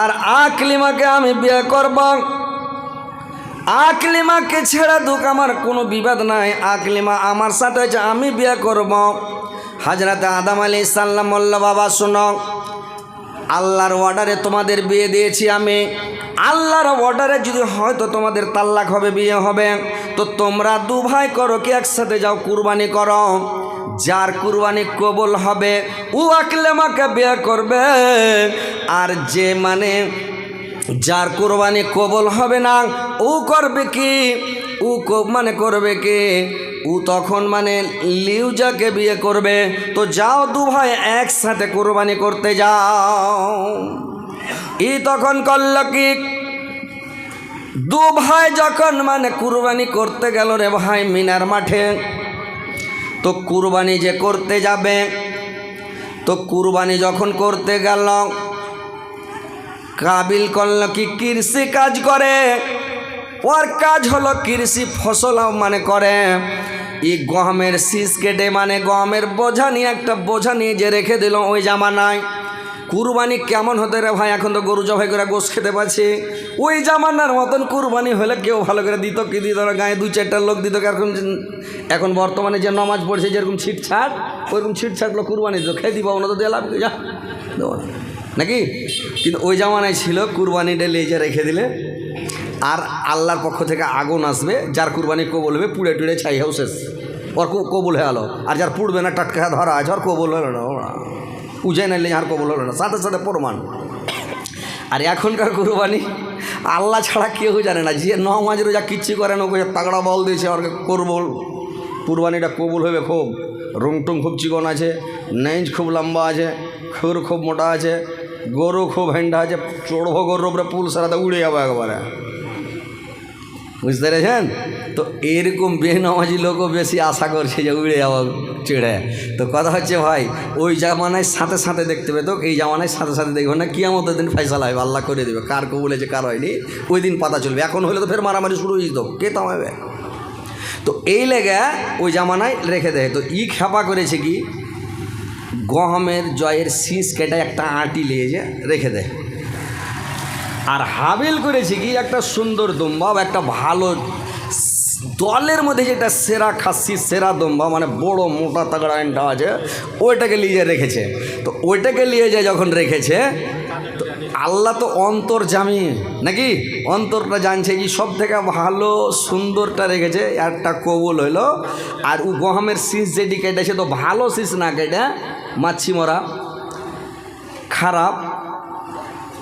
আর আকলিমাকে আমি বিয়ে করব। আকলিমাকে ছেড়ে দুক আমার কোনো বিবাদ নাই। আকলিমা আমার সাথে হচ্ছে আমি বিয়ে করব। হাজরাতে আদাম আলী সাল্লাম বাবা, শুনো, আল্লাহর অর্ডারে তোমাদের বিয়ে দিয়েছি আমি। আল্লাহর অর্ডারে যদি হয়তো তোমাদের তাল্লাক হবে, বিয়ে হবে। তো তোমরা দু ভাই করো, কি একসাথে যাও, কুরবানি করো। যার কুরবানি কবল হবে, ও আকলেমাকে বিয়ে করবে। আর যে মানে যার কোরবানি কবল হবে না, ও করবে কি? ও মানে করবে কি? ও তখন মানে লিউজাকে বিয়ে করবে, তো যাও দু ভাই একসাথে কোরবানি করতে যাও। ই তখন করল কি? দু ভাই যখন মানে কুরবানি করতে গেল রে ভাই মিনার মাঠে তো কুরবানি যে করতে যাবে, তো কুরবানি যখন করতে গেল, কাবিল করল কি কৃষি কাজ করে? ওর কাজ হলো কৃষি ফসল মানে করে এই গহমের শীষ কেটে মানে গহমের বোঝা নিয়ে একটা বোঝা নিয়ে যে রেখে দিল ওই জামানায়। কুরবানি কেমন হতে রে ভাই, এখন তো গরু জবাই করে গোস খেতে পাচ্ছি ওই জামানার মতন কুরবানি হলে কেউ ভালো করে দিত কি দিত না, গায়ে দু চারটা লোক দিত এখন এখন বর্তমানে যে নমাজ পড়ছে যেরকম ছিটছাট, ওইরকম ছিটছাটলো কুরবানি দিত। খেয়ে দিবা ওনা তো, দিয়ে লাভ নাকি? কিন্তু ওই জামানায় ছিল কুরবানিটা লেজে রেখে দিলে আর আল্লাহর পক্ষ থেকে আগুন আসবে, যার কুরবানি কবল হবে পুড়ে টুড়ে ছাই হাও শেষ ওর কবুল হয়ে গেলো আর যার পুড়বে না, টাটকা ধরা আছে আর কবুল হলো না, ওরা। উজে নাইলে আর কবুল হলো না। সাথে সাথে প্রমাণ। আর এখনকার কুরবানি, আল্লাহ ছাড়া কেউ জানে না। যে নমাজ রোজা কিচ্ছু করে না, ওকে তাগড়া বল দিয়েছে আর করব কুরবানিটা কবুল হবে খুব। রুং টুং খুব চিকন আছে নেঞ্জ খুব লম্বা আছে, খুর খুব মোটা আছে গরু খুব হ্যান্ডা আছে, চড়বো গরুর উপরে পুল সারাতে উড়ে যাব একবারে। বুঝতে পেরেছেন? তো এরকম বেনামাজি লোকও বেশি আশা করছে যে উড়ে যাওয়া চেড়ে। তো কথা হচ্ছে ভাই, ওই জামানায় সাথে সাথে দেখতে পেতো, এই জামানায় সাথে সাথে দেখবে না, কিয়ামতের দিন ফয়সালা হবে, আল্লাহ করে দেবে। কার কবুলেছে কার হয়নি, ওই দিন পাতা চলবে। এখন হলে তো ফের মারামারি শুরু হয়ে যেত, কে থামাবে? তো এই লেগে ওই জামানায় রেখে দেয়। তো ই খেপা করেছে কি? গহমের জয়ের শীষ কেটে একটা আঁটি লিয়ে রেখে দেয়। আর হাবিল করেছে কি? একটা সুন্দর দম্বা বা একটা ভালো দলের মধ্যে যেটা সেরা খাসি, সেরা দম্বা মানে বড় মোটা তাগড়া আইনটা আছে, ওইটাকে নিয়ে রেখেছে। তো ওইটাকে নিয়ে যায় যখন রেখেছে, তো আল্লাহ তো অন্তর জামি, নাকি? অন্তরটা জানছে কি? সব থেকে ভালো সুন্দরটা রেখেছে, একটা কবুল হইল। আর ও গহমের শীষ যেটি কেটেছে, তো ভালো শীষ না কেটে মাছি মরা, খারাপ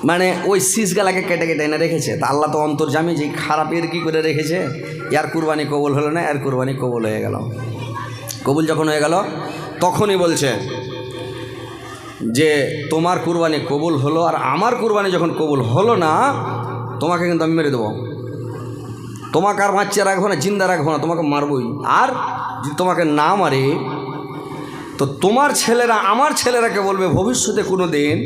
মানে ওই শীষগালাকে কেটে কেটে এনে রেখেছে। তা আল্লাহ তো অন্তর জামি যে খারাপের কী করে রেখেছে? ইয়ার কুরবানি কবুল হলো না, এর কুরবানি কবুল হয়ে গেল। কবুল যখন হয়ে গেল, তখনই বলছে যে, তোমার কুরবানি কবুল হলো, আর আমার কুরবানি যখন কবুল হলো না, তোমাকে কিন্তু আমি মেরে দেবো। তোমাকে আর বাচ্চা রাখব না, জিন্দা রাখব না, তোমাকে মারবই। আর যদি তোমাকে না মারে তো তোমার ছেলেরা, আমার ছেলেরাকে বলবে, ভবিষ্যতে কোনো দিন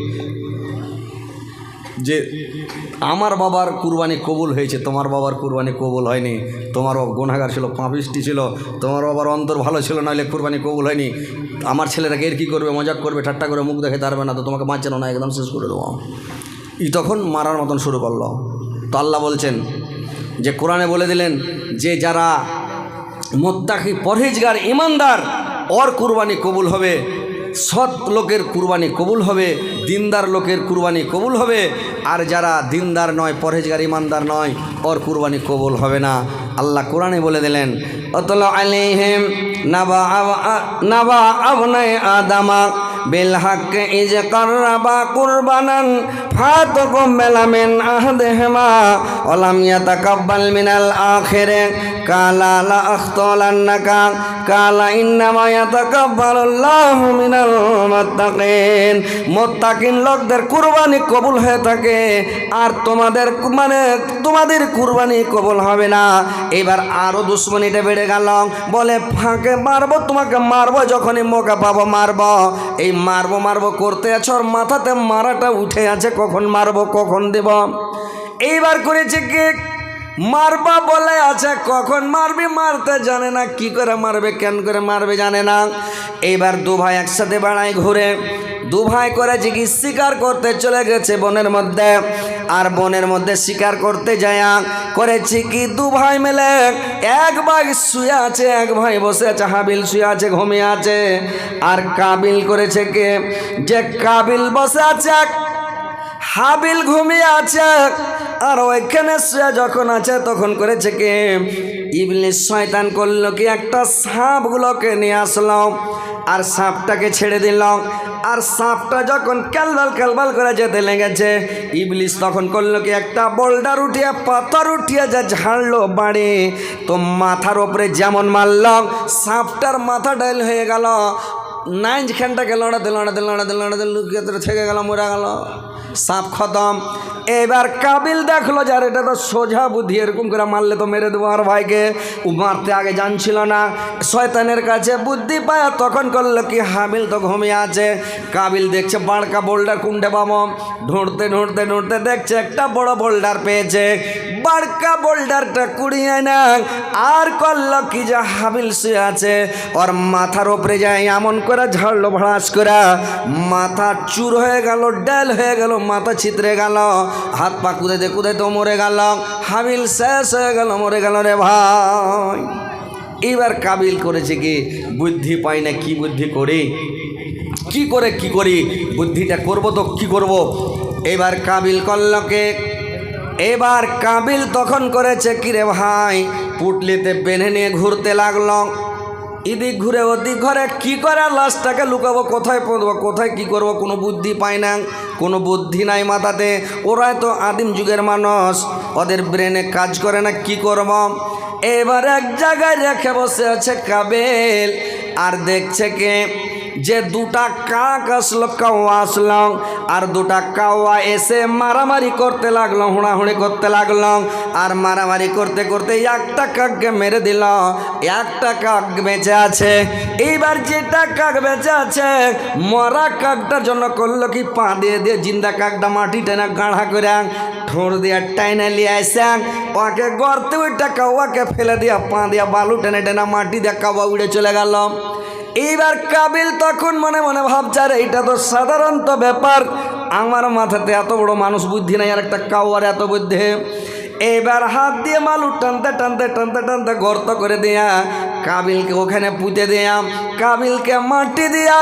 যে আমার বাবার কুরবানি কবুল হয়েছে, তোমার বাবার কুরবানি কবুল হয়নি, তোমার বাবা গুণাগার ছিল, পাপিষ্টি ছিল, তোমার বাবার অন্তর ভালো ছিল, নাহলে কুরবানি কবুল হয়নি। আমার ছেলেরা এর কী করবে, মজাক করবে, ঠাট্টা করে মুখ দেখে পারবে না, তো তোমাকে বাঁচানো না একদম শেষ করে দেবো। ই তখন মারার মতন শুরু করল। তো আল্লাহ বলছেন যে, কোরআনে বলে দিলেন যে, যারা মোত্তাকি পরহেজগার, ইমানদার ওর কুরবানি কবুল হবে, সৎ লোকের কুরবানি কবুল হবে, দিনদার লোকের কুরবানি কবুল হবে, আর যারা দিনদার নয়, পরহেজগার, ইমানদার নয়, ওর কুরবানি কবুল হবে না। আল্লাহ কোরআনে বলে দিলেন, অতল আলাইহিম নাবা নাবা আবনাই আদামা হক ইজ কাররাবা কুরবানান ফাতকুম বেলামিন আহদেহমা ওলাম ইয়াতাকাব্বাল মিনাল আখিরে। কালা কালা লোকদের কুরবানি কবুল হয়ে থাকে, আর তোমাদের মানে তোমাদের কুরবানি কবুল হবে না। এবার আরও দুশ্মনীটা বেড়ে গেল, বলে, ফাঁকে মারবো, তোমাকে মারবো, যখনই মোকা পাবো মারবো। এই মারবো মারবো করতে আছো আর মাথাতে মারাটা উঠে আছে, কখন মারবো, কখন দেব? এইবার করেছে কি? মারবা বলে আছে, কখন মারবি, মারতে জানে না, কি করে মারবে, কেন করে মারবে জানে না। এইবার দু ভাই একসাথে বেড়ায় ঘুরে, দু ভাই করেছে কি শিকার করতে চলে গেছে বনের মধ্যে, আর বনের মধ্যে শিকার করতে যায় করেছি কি দু ভাই মেলে। এক ভাই শুয়ে আছে, এক ভাই বসে আছে, হাবিল শুয়ে আছে, ঘুমিয়ে আছে। আর কাবিল করেছে কে? যে কাবিল বসে আছে হাবিল ঘুমিয়ে আছে, আর ওইখানে শুয়ে যখন আছে তখন করেছে কি ইবলিশ শয়তান করল কি, একটা সাপগুলোকে নিয়ে আসলাম আর সাপটাকে ছেড়ে দিলাম আর সাপটা যখন ক্যালবাল ক্যালবাল করে যেতে লেগেছে ইবলিশ তখন করল কি, একটা বোল্ডার উঠিয়ে, পাথর উঠিয়ে যা ঝাড়লো বাড়ি, তো মাথার ওপরে যেমন মারলাম সাপটার মাথা ডাইল হয়ে গেল নাইন খানটাকে লড়াতে লড়াতে লড়াতে লড়াতে লুকিয়ে থেকে গেল, মরে গেল। সাপ খতম। এবার কাবিল দেখল যার এটা তো সোজা বুদ্ধি, এরকম করে মারলে তো মেরে দেবো আমার ভাইকে। ও মারতে আগে জানছিল না। শয়তানের কাছে বুদ্ধি পায়, তখন করল কি হাবিল তো ঘুমিয়ে আছে। কাবিল দেখছে, বাড়কা বোল্ডার কুন্ডে পাবো ঢুঁড়তে ঢুঁড়তে ঢুঁড়তে দেখছে, একটা বড় বোল্ডার পেয়েছে। বাড়কা বোল্ডারটা কুড়িয়ে না আর করল কি যে হাবিল শুয়ে আছে, ওর মাথার ওপরে যায়, এমন করে ঝাড়লো ভড়াস করে। মাথা চুর হয়ে গেল, ডেল হয়ে গেল, মাথা ছিতরে গেল। হাত পা কুদাইতে কুদাইতে মরে গেল হাবিল শেষ হয়ে গেল, মরে গেল রে ভাই। এবার কাবিল করেছে কি, বুদ্ধি পাই না কি বুদ্ধি করি? কি করে কি করি? বুদ্ধিটা করব তো কি করব? এবার কাবিল করলকে এবার কাবিল তখন করেছে কিরে ভাই? পুটলিতে বেঁধে নিয়ে ঘুরতে লাগল। এদিক ঘুরে ওদিক ঘরে কি করে? লাশটাকে লুকাবো কোথায় পড়ব? কোথায় কি করব? কোনো বুদ্ধি পায় না, কোনো বুদ্ধি নাই মাথাতে। ওরাই তো আদিম যুগের মানুষ, ওদের ব্রেনে কাজ করে না, কি করব? এবার এক জায়গায় রেখে বসে আছে কাবেল, আর দেখছে কে? যে দুটা কাক আসলো কাওয়া আসলো আর দুটা কাওয়া এসে মারামারি করতে লাগল, হুড়াহুড়ি করতে লাগল, আর মারামারি করতে করতে একটা কাককে মেরে দিল, একটা কাক বেঁচে আছে। এইবার যেটা কাক বেঁচে আছে, মরা কাকটার জন্য করল কি, পা দিয়ে দিয়ে জিন্দা কাকটা মাটি টেনে গাঢ়া করে ঠোঁট দিয়ে টাইনে লিয়ে আসে। ওকে গর্তে ওইটা কাওয়াকে ফেলে দিয়া পা দিয়া বালু টেনে টেনে মাটি দিয়ে কাওয়া উড়ে চলে গেল। এইবার কাবিল তখন মনে মনে ভাবছে এইটা তো সাধারণত ব্যাপার। আমার মাথাতে এত বড় মানুষ বুদ্ধি নাই, আর একটা কাওয়ার এত বুদ্ধি। এবার হাত দিয়ে মালু টানতে টানতে টানতে টানতে গর্ত করে দেয়া কাবিলকে ওখানে পুঁতে দেয়া, কাবিলকে মাটি দিয়া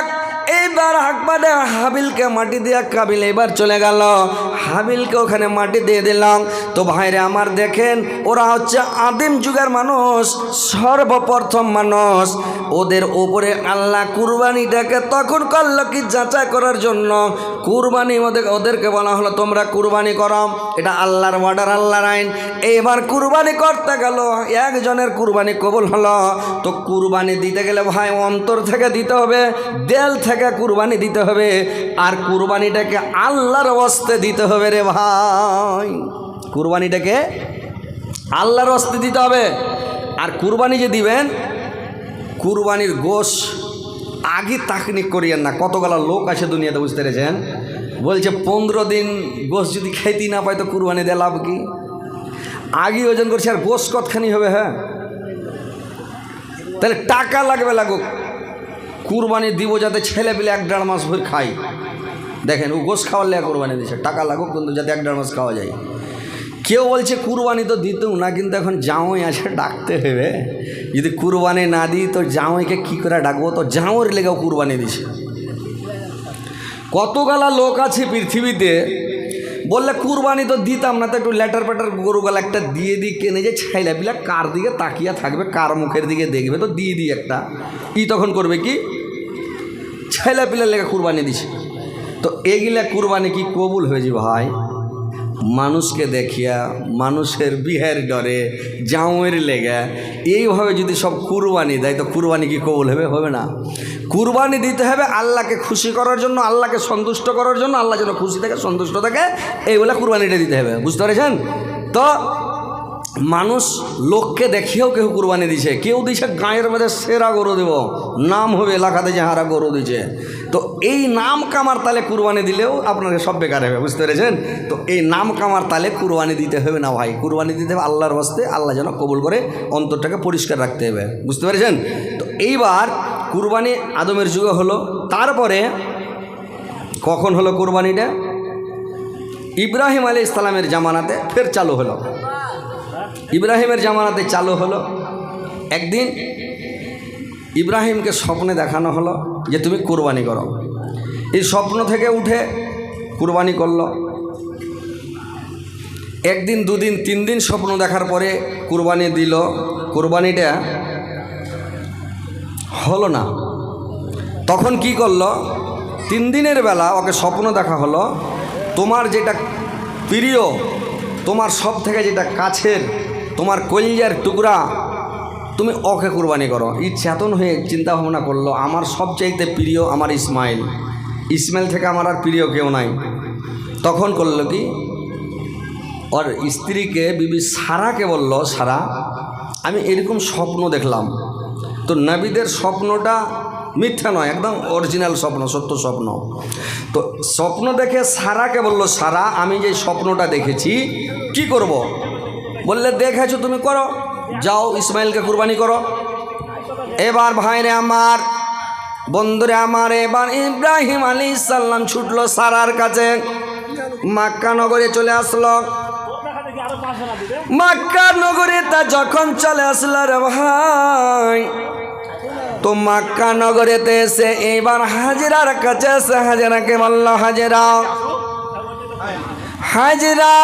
এইবার হাকবাদে হাবিলকে মাটি দিয়া কাবিল এবার চলে গেল। হাবিলকে ওখানে মাটি দিয়ে দিলাম। তো ভাইরে আমার দেখেন, ওরা হচ্ছে আদিম যুগের মানুষ, সর্বপ্রথম মানুষ। ওদের ওপরে আল্লাহ কুরবানিটাকে তখন করল কি যাচাই করার জন্য। কুরবানি ওদের ওদেরকে বলা হলো, তোমরা কুরবানি করো। এটা আল্লাহর অর্ডার আল্লাহর আইন। এইবার কুরবানি করতে গেল, একজনের কুরবানি কবুল হলো। তো কুরবানি দিতে গেলে ভাই অন্তর থেকে দিতে হবে দেল থেকে কুরবানি দিতে হবে আর কুরবানিটাকে আল্লাহর অস্তে দিতে হবে রে ভাই। কুরবানিটাকে আল্লাহর অস্তে দিতে হবে। আর কুরবানি যে দিবেন, কুরবানির গোশ আগে তাকনিক করিয়েন না। কতগুলো লোক আছে দুনিয়াতে বুঝতে পেরেছেন? বলছে, পনেরো দিন গোশ যদি খেতে না পায় তো কুরবানি দিয়ে লাভ কি? আগে ওজন করছে আর গোশ কতখানি হবে হ্যাঁ? তাহলে টাকা লাগবে লাগুক। কুরবানি দিব যাতে ছেলে পেলে এক দেড় মাস ভর খাই দেখেন, ও গোশ খাওয়ার লেগে কুরবানি দিচ্ছে টাকা লাগুক কিন্তু যাতে এক দেড় মাস খাওয়া যায়। কেউ বলছে, কুরবানি তো দিতেও না, কিন্তু এখন জামাই আছে, ডাকতে হবে। যদি কুরবানি না দিই, তো জামাইকে কী করে ডাকবো? তো জামাইয়ের লেগেও কুরবানি দিছে কতগালা লোক আছে পৃথিবীতে, বললে কুরবানি তো দিতাম না, তো একটু লেটার পেটার গরুগালা একটা দিয়ে দিই, কেনে যে ছাইলা পিলা কার দিকে তাকিয়া থাকবে, কার মুখের দিকে দেখবে, তো দিয়ে দিই একটা। ই তখন করবে কি? ছেলে পিলার লেগে কুরবানি দিছে তো এগুলা কুরবানি কি কবুল হয়ে হয়েছে ভাই? মানুষকে দেখিয়া, মানুষের বিহের ডরে, জাউয়ের লেগে, এইভাবে যদি সব কুরবানি দেয়, তো কুরবানি কি কবুল হবে? হবে না। কুরবানি দিতে হবে আল্লাহকে খুশি করার জন্য, আল্লাহকে সন্তুষ্ট করার জন্য, আল্লাহ যেন খুশি থাকে, সন্তুষ্ট থাকে, এইগুলা কুরবানিটা দিতে হবে। বুঝতে পেরেছেন? তো মানুষ লোককে দেখিয়েও কেউ কুরবানি দিছে। কেউ দিছে গাঁয়ের মধ্যে সেরা গরু দেব। নাম হবে এলাকাতে যে হারা গরু দিছে। তো এই নাম কামার তালে কুরবানি দিলেও আপনাকে সব বেকার হবে, বুঝতে পেরেছেন? তো এই নাম কামার তালে কুরবানি দিতে হবে না ভাই। কুরবানি দিতে হবে আল্লাহর হস্তে। আল্লাহ যেন কবুল করে অন্তরটাকে পরিষ্কার রাখতে হবে। বুঝতে পেরেছেন? তো এইবার কুরবানি আদমের যুগে হলো। তারপরে কখন হলো কুরবানিটা? ইব্রাহিম আলী ইসলামের জামানাতে ফের চালু হলো। ইব্রাহিমের জামানাতে চালু হলো। একদিন ইব্রাহিমকে স্বপ্নে দেখানো হলো যে তুমি কোরবানি করো। এই স্বপ্ন থেকে উঠে কুরবানি করল। একদিন, দুদিন তিন দিন স্বপ্ন দেখার পরে কুরবানি দিল। কুরবানিটা হলো না। তখন কি করল? তিন দিনের বেলা ওকে স্বপ্ন দেখা হলো, তোমার যেটা প্রিয়, তোমার সব থেকে যেটা কাছের তোমার কলিজার টুকরা তুমি ওকে কুরবানি করো। এই চেতন হয়ে চিন্তা ভাবনা করল, আমার সবচাইতে প্রিয় আমার ইসমাইল। ইসমাইল থেকে আমার আর প্রিয় কেউ নাই। তখন করল কি, ওর স্ত্রীকে, বিবি সারাকে বলল, সারা, আমি এরকম স্বপ্ন দেখলাম। তো নবীদের স্বপ্নটা মিথ্যা নয়, একদম অরিজিনাল স্বপ্ন, সত্য স্বপ্ন। তো স্বপ্ন দেখে সারাকে বলল, সারা, আমি যে স্বপ্নটা দেখেছি, কি করব। বললে, দেখেছ তুমি, করো। যাও, ইসমাইলকে কুরবানি করো। এবার ভাইরে আমার, বন্ধুরে আমার, এবার ইব্রাহিম আলী ইসাল্লাম ছুটলো সারার কাছে। মাক্কা নগরে চলে আসলো। মাক্কা নগরে তা যখন চলে আসলো রে ভাই, তো মাক্কা নগরেতে এসে এবার হাজিরার কাছে এসে হাজিরাকে বলল, হাজিরা হাজিরা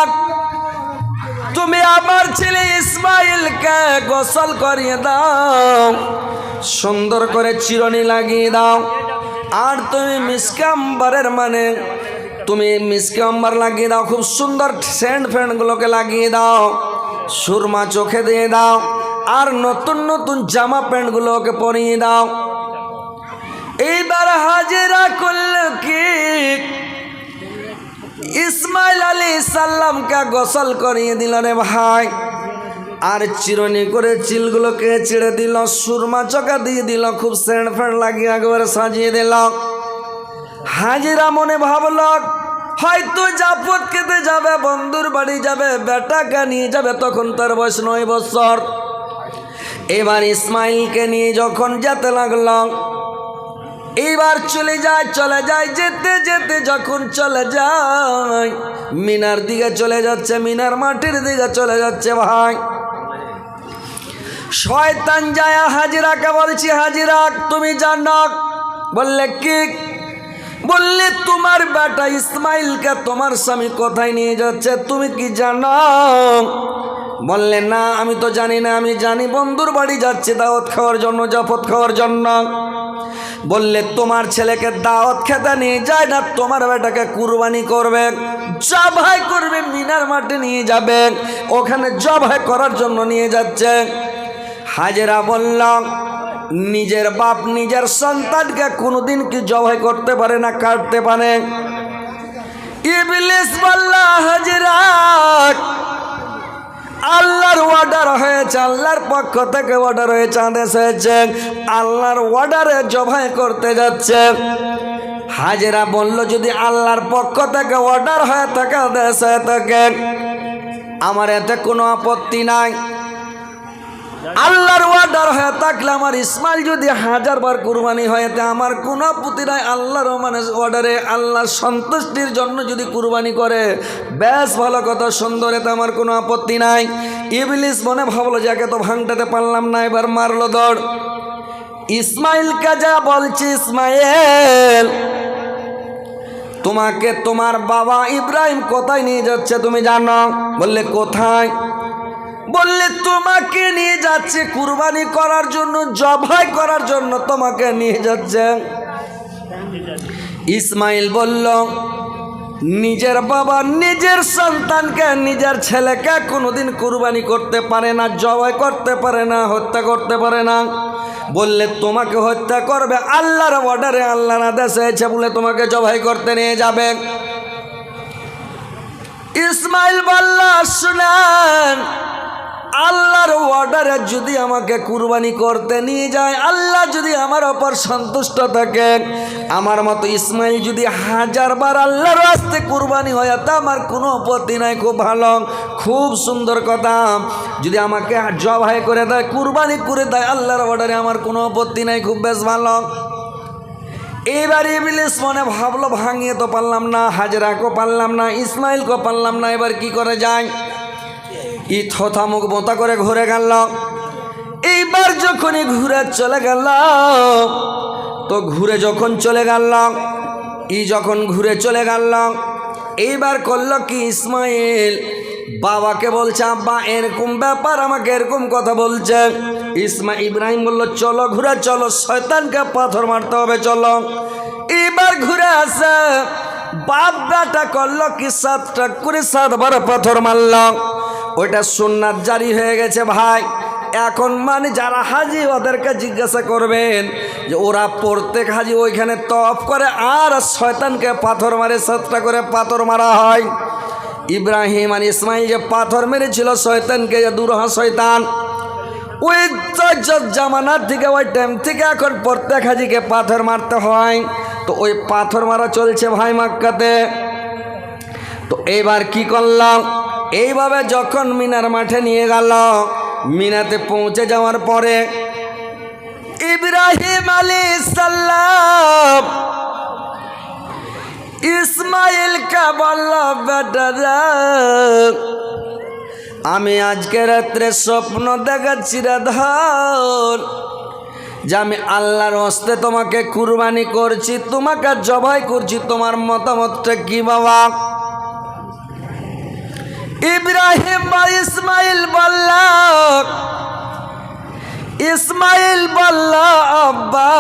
তুমি আমার ছেলে ইসমাইলকে গোসল করিয়ে দাও, সুন্দর করে চিরনি লাগিয়ে দাও। আর তুমি মিসকাম্বারের মানে তুমি মিসকাম্বার লাগিয়ে দাও, খুব সুন্দর স্যান্ড ফ্যান্ডগুলোকে লাগিয়ে দাও, সুরমা চোখে দিয়ে দাও, আর নতুন নতুন জামা প্যান্টগুলোকে পরিয়ে দাও। এইবার হাজিরা করল কি ইসমাইল আলী সাল্লামকে গোসল করিয়ে দিল রে ভাই। আর চিরনি করে চিলগুলোকে ছিঁড়ে দিল, সুরমা চকা দিয়ে দিল, খুব স্যান্ড ফ্যান্ড লাগিয়ে একবারে সাজিয়ে দিল। হাজিরা মনে ভাবল, হয়তো জাপত খেতে যাবে, বন্ধুর বাড়ি যাবে, বেটাকে নিয়ে যাবে, তখন তার বয়স নয় বছর। এবার ইসমাইলকে নিয়ে যখন যেতে লাগল এইবার চলে যায় চলে যায়, যেতে যেতে যখন চলে যায়, মিনার দিকে চলে যাচ্ছে, মিনার মাটির দিকে চলে যাচ্ছে ভাই। শয়তান যায় হাজিরাকে বলছি হাজিরা তুমি জানো? বললে কি? বললে, তোমার বেটা ইসমাইলকে তোমার স্বামী কোথায় নিয়ে যাচ্ছে? তুমি কি জানো? বললে না, আমি তো জানি না, আমি জানি, বন্ধুর বাড়ি যাচ্ছে দাওয়াত খাওয়ার জন্য, জাফত খাওয়ার জন্য। বললে, তোমার ছেলেকে দাওয়াত খেতে নিয়ে যায় না, তোমার বেটাকে কুরবানি করবে জবাই করবে, মিনার মাঠে নিয়ে যাবে, ওখানে জবাই করার জন্য নিয়ে যাচ্ছে। হাজেরা বললাম নিজের বাপ, নিজের সন্তানকে কোনোদিন কি জবাই করতে পারে না, কাটতে পারে? ইবলিস বললা, হাজিরা আল্লাহর ওয়ার্ডার হয়েছে, আল্লাহর পক্ষ থেকে অর্ডার হয়েছে, আদেশ হয়েছে। আল্লাহর ওয়ার্ডারে জবাই করতে যাচ্ছে। হাজেরা বলল, যদি আল্লাহর পক্ষ থেকে অর্ডার হয়ে থাকে আদেশ হয়ে থাকে আমার এতে কোনো আপত্তি নাই। আল্লাহর অর্ডার হয়ে থাকলে আমার ইসমাইল যদি হাজার বার কুরবানি হয়েতে আমার কোনো আপত্তি নাই। আল্লাহর মানে অর্ডারে আল্লাহর সন্তুষ্টির জন্য যদি কুরবানি করে বেশ ভালো কথা, সুন্দর, এতে আমার কোনো আপত্তি নাই। ইবলিস মনে ভাবলো যাকে তো ভাঙটাতে পারলাম না, এবার মারলো দৌড়। ইসমাইলকে যা বলছি, ইসমাইল, তোমাকে তোমার বাবা ইব্রাহিম কোথায় নিয়ে যাচ্ছে তুমি জানো? বললে, কোথায়? বললে, তোমাকে নিয়ে যাচ্ছে কুরবানি করার জন্য, জবাই করার জন্য তোমাকে নিয়ে যাচ্ছে। ইসমাইল বলল, নিজের বাবা নিজের সন্তানকে, নিজের ছেলেকে কোনোদিন কুরবানি করতে পারে না, জবাই করতে পারে না, হত্যা করতে পারে না। বললে, তোমাকে হত্যা করবে, আল্লাহর অর্ডারে আল্লাহর আদেশ হয়েছে বলে তোমাকে জবাই করতে নিয়ে যাবে। ইসমাইল বল্লা, শুনেন আল্লাহর অর্ডারে যদি আমাকে কুরবানি করতে নিয়ে যায়, আল্লাহ যদি আমার ওপর সন্তুষ্ট থাকে, আমার মতো ইসমাইল যদি হাজার বার আল্লাহর রাস্তে কুরবানি হয়, তা আমার কোনো আপত্তি নাই, খুব ভালো, খুব সুন্দর কথা। যদি আমাকে জবাই করে দেয়, কুরবানি করে দেয়, আল্লাহর অর্ডারে আমার কোনো আপত্তি নাই, খুব বেশ ভালো। এবার ইবলিস মনে ভাবলো, ভাঙিয়ে তো পারলাম না, হাজরাকেও পারলাম না, ইসমাইলকেও পারলাম না, এবার কি করে যায়? ই থথা মুখ বোতা করে ঘুরে গেল। এইবার যখনই ঘুরে চলে গেল, তো ঘুরে যখন চলে গেল, ই যখন ঘুরে চলে গেল, এইবার করল কি ইসমাইল? বাবাকে বলছে, আব্বা, এরকম ব্যাপার আমাকে এরকম কথা বলছে। ইসমা ইব্রাহিম বলল, চলো ঘুরে, চলো, শয়তানকে পাথর মারতে হবে, চলো। এবার ঘুরে আসে বাপ করল কি সাতটা করে সাতবার পাথর মারল। ওইটা সুন্নাত জারি হয়ে গেছে ভাই। এখন মানে যারা হাজি, ওদেরকে জিজ্ঞাসা করবেন যে ওরা প্রত্যেক হাজি ওইখানে তফ করে আর শয়তানকে পাথর মারে, সাতটা করে পাথর মারা হয়। ইব্রাহিম আর ইসমাইল যে পাথর মেরেছিল শয়তানকে, যে দুরহা শয়তান। ওই জামানার থেকে ওই টাইম থেকে এখন প্রত্যেক হাজিকে পাথর মারতে হয়। তো ওই পাথর মারা চলছে ভাই মাক্কাতে। তো এবার কি করলাম? এইভাবে যখন মিনার মাঠে নিয়ে গেল, মিনাতে পৌঁছে যাওয়ার পরে ইব্রাহিম আলী সাল্লাম ইসমাইলকে বলল, বেটারা, আমি আজকে রাত্রে স্বপ্ন দেখাচ্ছি রে ধর, যে আমি আল্লাহর হস্তে তোমাকে কুরবানি করছি, তোমাকে জবাই করছি, তোমার মতামতটা কি বাবা? ইব্রাহিম বা ইসমাইল বলল ইসমাইল বলল আব্বা,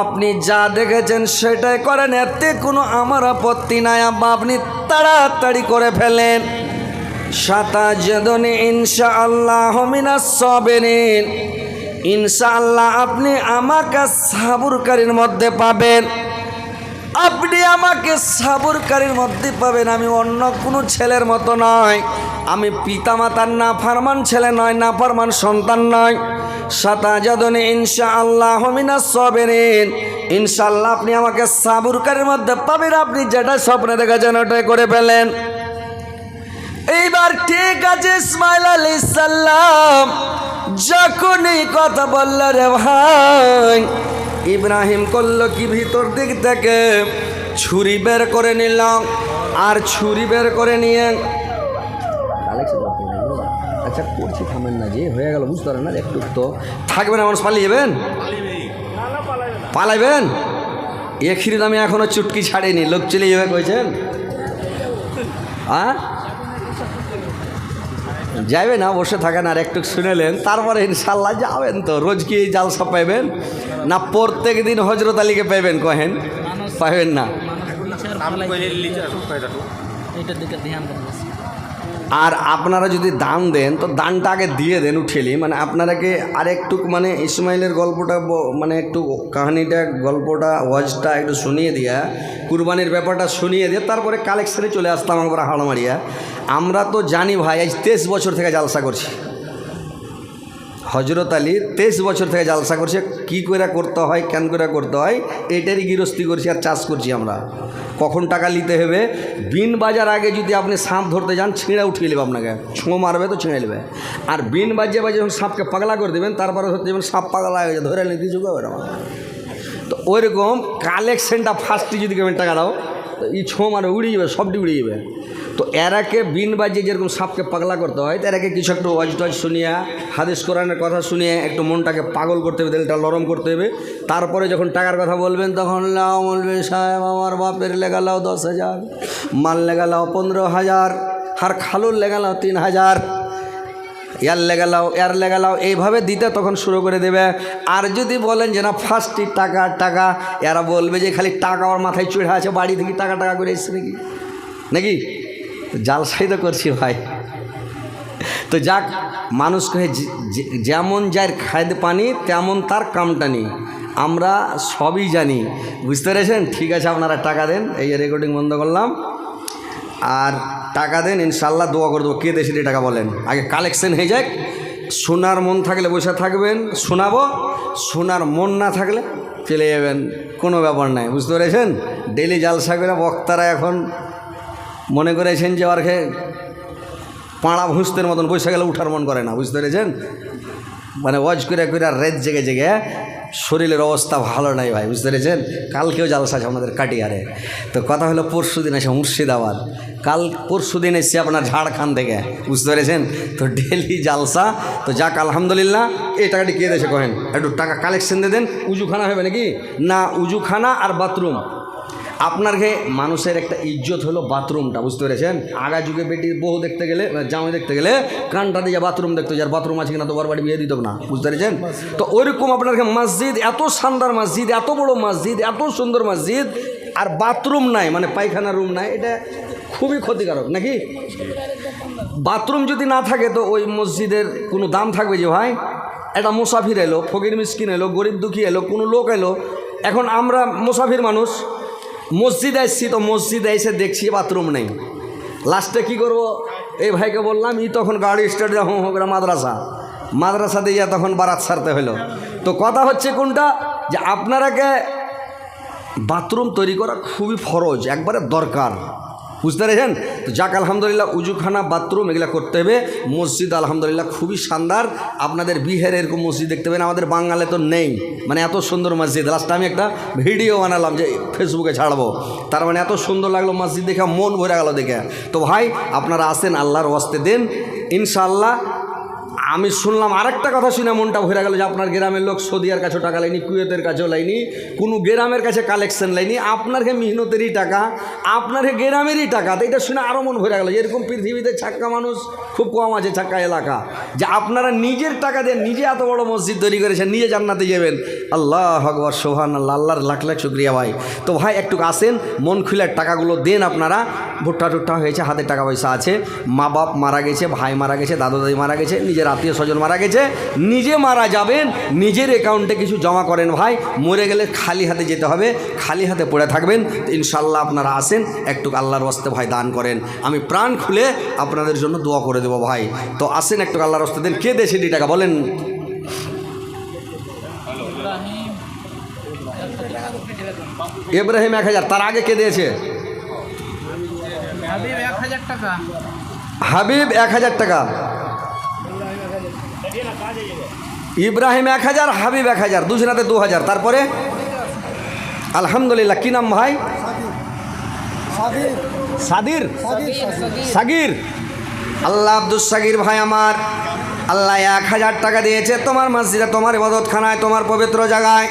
আপনি যা দেখেছেন সেটাই করেন, এতে কোনো আমার আপত্তি নাই, আব্বা, আপনি তাড়াতাড়ি করে ফেলেন। সাতা যেদনে ইনশা আল্লাহ মিনাস সবেরিন, ইনশাআল্লাহ আপনি আমাকে সাবুরকারীর মধ্যে পাবেন। আপনি আমাকে সাবুরকারীর মধ্যে পাবেন, আমি অন্য কোনো ছেলের মতো নয়। আমি পিতামাতার না ফারমান ছেলে নয় না ফারমান সন্তান নয়। সাতাজাদনে ইনশা আল্লাহ মিনা সবেরিন। ইনশাল্লাহ আপনি আমাকে সাবুরকারীর মধ্যে পাবেন, আপনি যেটা স্বপ্নে দেখেছেন ওটাই করে ফেলেন। এইবার ঠিক আছে ইসমাইল আলী সাল্লাম যখনই কথা বলল রে ভাই ইব্রাহিম করল কি ভিতর দিক থেকে? ছুরি বের করে নিলাম আর ছুরি বের করে নিয়ে আচ্ছা করছি থামেন না যে হয়ে গেল বুঝতে পারেন না একটু তো থাকবেন মানুষ পালিয়ে যাবেন? পালাইবেন? এ খিরি আমি এখনও চুটকি ছাড়িনি লোক চলে যাবে কইছেন? হ্যাঁ যাবে না বসে থাকেন আর একটু শুনেলেন তারপরে ইনশাল্লাহ যাবেন তো রোজ কি এই জালসা পাইবেন? না প্রত্যেক দিন হজরত আলীকে পাইবেন কহেন? পাইবেন না। আর আপনারা যদি দান দেন, তো দানটা আগে দিয়ে দেন উঠেলি। মানে আপনারাকে আর একটু মানে ইসমাইলের গল্পটা মানে একটু কাহিনিটা, গল্পটা, ওয়াজটা একটু শুনিয়ে দিয়া, কুরবানির ব্যাপারটা শুনিয়ে দিয়ে, তারপরে কালেকশানে চলে আসতাম আমরা হাড়মারিয়া আমরা তো জানি ভাই, আজ তেইশ বছর থেকে জালসা করছি। হজরত আলী তেইশ বছর থেকে জালসা করছে, কি করে করতে হয়, কেন করে করতে হয়, এটারই গৃহস্থী করছি আর চাষ করছি আমরা। কখন টাকা নিতে হবে? বিন বাজার আগে যদি আপনি সাপ ধরতে যান, ছিঁড়ে উঠিয়ে নেবে আপনাকে। ছোঁ মারবে তো ছিঁড়ে নেবে। আর বিন বাজে বাজে যখন সাপকে পাগলা করে দেবেন, তারপরে ধরতে যাবেন সাপ পাগলা হয়ে গেছে ধরে নিয়ে কিছু করবে না তো ওইরকম কালেকশনটা ফার্স্টে যদি কেমন টাকা দাও, তো এই ছো মানে উড়ে যাবে, সবটি উড়ে যাবে। তো এরাকে বিন বাজিয়ে যেরকম সাপকে পাগলা করতে হয় এরাকে কিছু একটু ওয়াজ টজ শুনিয়ে, হাদিস কোরআনের কথা শুনিয়ে একটু মনটাকে পাগল করতে হবে, দিলটা নরম করতে হবে। তারপরে যখন টাকার কথা বলবেন, তখন লাও বলবে সাহেব, আমার বাপের লেগালাও দশ হাজার, মাল লেগালাও পনেরো হাজার আর খালুর লেগালাও তিন হাজার, ইয়ার লেগালাও এর লেগালাও এইভাবে দিতে তখন শুরু করে দেবে। আর যদি বলেন যে না ফার্স্টই টাকা টাকা, এরা বলবে যে খালি টাকা আমার মাথায় চড়ে আছে, বাড়ি থেকে টাকা টাকা করে এসছে নাকি? নাকি? জালসাই তো করছি ভাই। তো যাক মানুষ যেমন যার খাদ্য পানি, তেমন তার কামটা নেই। আমরা সবই জানি। বুঝতে পেরেছেন? ঠিক আছে, আপনারা টাকা দেন। এই যে রেকর্ডিং বন্ধ করলাম। আর টাকা দেন ইনশাল্লাহ দোয়া করে দেবো। কে দেশে টাকা বলেন। আগে কালেকশন হয়ে যাক। সোনার মন থাকলে বসে থাকবেন, শোনাবো। সোনার মন না থাকলে চলে যাবেন। কোনো ব্যাপার নাই। বুঝতে পেরেছেন? ডেলি জালসা করে বক্তারা এখন মনে করেছেন যে আর খে পাড়া ভুঁসতের মতন বসে গেলে উঠার মন করে না, বুঝতে পেরেছেন? মানে ওয়াজ করে করে রেত জেগে জেগে শরীরের অবস্থা ভালো নাই ভাই, বুঝতে পেরেছেন? কালকেও জালসা আছে আমাদের কাটিয়ারে। তো কথা হলো পরশু দিন আছে মুর্শিদাবাদ। কাল পরশু দিন এসছি আপনার ঝাড়খণ্ড থেকে, বুঝতে পেরেছেন? তো ডেলি জালসা। তো যাক, আলহামদুলিল্লাহ, এই টাকাটি কে দেশে কহেন? একটু টাকা কালেকশন দিয়ে দেন, উজুখানা হবে নাকি? না, উজুখানা আর বাথরুম আপনার ঘে মানুষের একটা ইজ্জত হলো বাথরুমটা, বুঝতে পেরেছেন? আগা যুগে বেটির বউ দেখতে গেলে জামাই দেখতে গেলে কানটা দিয়ে বাথরুম দেখতে, যার বাথরুম আছে কিনা তো বাড়ি বিয়ে দিত না, বুঝতে পেরেছেন? তো ওইরকম আপনার মসজিদ, এত শানদার মসজিদ, এত বড় মসজিদ, এত সুন্দর মসজিদ, আর বাথরুম নাই মানে পায়খানা রুম নাই, এটা খুবই ক্ষতিকারক, নাকি? বাথরুম যদি না থাকে তো ওই মসজিদের কোনো দাম থাকবে যে ভাই? একটা মুসাফির এলো, ফকির মিসকিন এলো, গরিব দুঃখী এলো, কোনো লোক এলো, এখন আমরা মুসাফির মানুষ মসজিদ এসছি তো মসজিদে এসে দেখছি বাথরুম নেই। লাস্টে কি করব? এই ভাইকে বললাম, ই তখন গাড়ি স্টার্ট হোম হোক মাদ্রাসা। মাদ্রাসা দিয়ে তখন বারাত সারতে হলো তো কথা হচ্ছে কোনটা? যে আপনারাকে বাথরুম তৈরি করা খুবই ফরজ, একবারে দরকার। বুঝতে পেরেছেন? তো যাক, আলহামদুলিল্লাহ, উজুখানা, বাথরুম, এগুলো করতে হবে। মসজিদ, আলহামদুলিল্লাহ, খুবই শানদার। আপনাদের বিহারে এরকম মসজিদ দেখতে পাবেন, আমাদের বাঙালে তো নেই। মানে এত সুন্দর মসজিদ। লাস্টে আমি একটা ভিডিও বানালাম যে ফেসবুকে ছাড়বো। তার মানে এত সুন্দর লাগল মসজিদ দেখে, মন ভরে গেল দেখে। তো ভাই, আপনারা আসেন, আল্লাহর ওয়াস্তে দেন। ইনশাআল্লাহ আমি শুনলাম আরেকটা কথা শুনে মনটা ভরে গেল যে আপনার গ্রামের লোক সৌদিয়ার কাছেও টাকা লাইনি, কুয়েতের কাছেও লাইনি, কোনো গ্রামের কাছে কালেকশন লাইনি আপনার হে মেহনতেরই টাকা আপনার হে গ্রামেরই টাকা। তো এটা শুনে আরও মন ভরে গেল এরকম পৃথিবীতে ছাক্কা মানুষ, খুব কম আছে ছাক্কা এলাকা। যে আপনারা নিজের টাকা দিয়ে নিজে এত বড় মসজিদ তৈরি করেছেন নিজে জান্নাতে যাবেন। আল্লাহ হকবর সোহান আল্লাহ আল্লাহর লাখ লাখ শুক্রিয়া ভাই। তো ভাই, একটু আসেন, মন খুলে টাকাগুলো দেন আপনারা। ভুট্টা টুট্টা হয়েছে হাতে টাকা পয়সা আছে। মা বাপ মারা গেছে, ভাই মারা গেছে দাদু দাদি মারা গেছে, নিজের আত্মীয় স্বজন মারা গেছে নিজে মারা যাবেন নিজের অ্যাকাউন্টে কিছু জমা করেন ভাই মরে গেলে খালি হাতে যেতে হবে খালি হাতে পড়ে থাকবেন তো ইনশাল্লাহ আপনারা আসেন একটু আল্লাহর ওয়াস্তে ভাই দান করেন। আমি প্রাণ খুলে আপনাদের জন্য দোয়া করে দেবো ভাই। তো আসেন একটু আল্লাহর ওয়াস্তে দেন কে দেশে টাকা বলেন? ইব্রাহিম এক হাজার তার আগে কে দিয়েছে? হাবিব এক হাজার টাকা হাবিব এক হাজার টাকা ইব্রাহিম এক হাজার হাবিব এক হাজার দুজনাতে দু হাজার। তারপরে? আলহামদুলিল্লাহ কি নাম ভাই? সাদির। সাগির। আল্লাহ আব্দুল সাগির ভাই আমার। আল্লাহ এক হাজার টাকা দিয়েছে তোমার মসজিদে তোমার ইবাদতখানায় তোমার পবিত্র জায়গায়।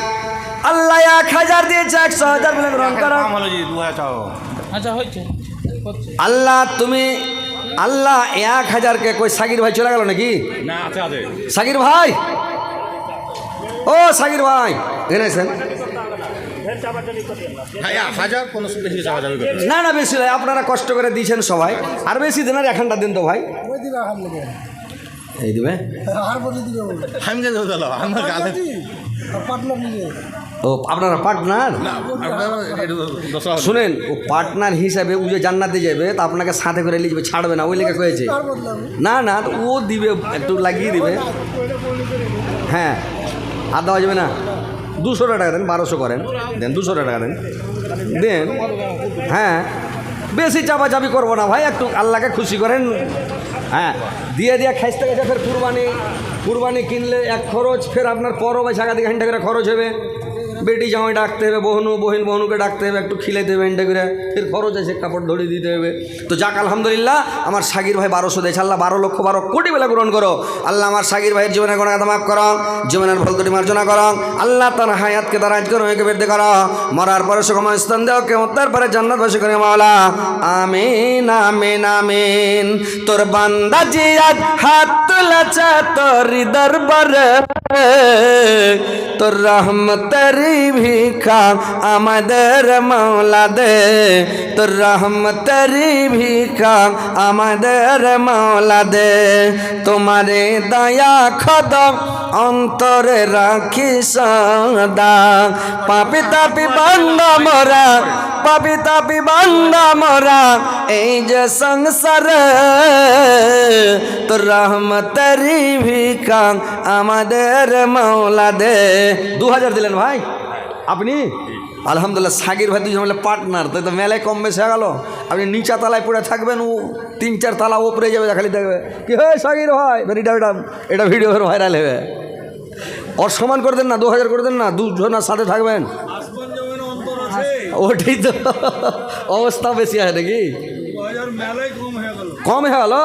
আল্লাহ এক হাজার দিয়েছে একশো হাজার আচ্ছা হয়েছে। আল্লাহ তুমি আল্লাহ এক হাজারকে কই সাকির ভাই চলে গেল নাকি? সাকির ভাই? ও সাকির ভাই। এখানে আছেন? হ্যাঁ না। না বেশি নয় আপনারা কষ্ট করে দিয়েছেন সবাই। আর বেশি দিন আর এখানটা দিন তো ভাই। এই দিবে? কে দেবো ও আপনারা পার্টনার। শুনেন ও পার্টনার হিসাবে ও যে জান্নাতে যাবে তা আপনাকে সাথে করে নিয়ে যাবে ছাড়বে না ওই লেখা কয়েছে। না না তো ও দিবে একটু লাগিয়ে দিবে। হ্যাঁ আর দেওয়া যাবে না। দুশো টাকা দেন বারোশো করেন। দেন দুশো টাকা দেন। দেন হ্যাঁ বেশি চাপাচাপি করব না ভাই একটু আল্লাহকে খুশি করেন। হ্যাঁ দিয়ে দিয়ে খাইতে গেছে ফের কুরবানি। কুরবানি কিনলে এক খরচ ফের আপনার পরও ছাগা দিকে ঘণ্টা করে খরচ হবে। বেটি জামাই ডাকতে হবে, বহনু, বহিন বহনুকে ডাকতে হবে, একটু খিলাইতে হবে ঘণ্টা করে। ফের খরচ আছে কাপড় ধরে দিতে হবে। তো যাক, আলহামদুলিল্লাহ, আমার সাগির ভাই বারোশো দিয়েছে আল্লাহ বারো লক্ষ বারো কোটি বেলা গ্রহণ করো। আল্লাহ আমার সাগির ভাইয়ের জীবনের কোনো মাফ করো জীবনের ভুল মার্জনা করো আল্লাহ তার হায়াতকে দারাজ করো একে বেরতে করো। মরার পরে সুখম স্থান দেও কেমন তারপরে জান্নাত বসে করে মাওলা। আমিন আমিন আমিন। তোর বান্দা জিয়াদ হাত তুলেছে তোর দরবারে তোর রহমতেরি ভিখা আমাদের মাওলা দে তোর রহমতেরি ভিখা আমাদের মাওলা দে তোমারে দয়া খদম অন্তরে রাখি সদা। পাপি তাপি বান্দা মরা, পাপি তাপি বান্দা মরা, এই যে সংসার তো রহমতারি ভিকাম আমাদের মাওলা দে দু হাজার দিলেন ভাই, আপনি? আলহামদুলিল্লাহ সাগির ভাই দুজন মিলে পার্টনার তাই তো মেলায় কম বেশি গেল। আপনি নিচা তালায় পড়ে থাকবেন, ও তিন চার তালা ওপরে যাবে খালি দেখবে। কি হয় সাগির ভাই? এটা এটা এটা ভিডিও ভাইরাল হবে। ওর সমান করে দেন না, দু হাজার করে দেন না, দুজনের সাথে থাকবেন। ওটাই তো অবস্থা বেশি আছে নাকি? কম হয়ে গেল।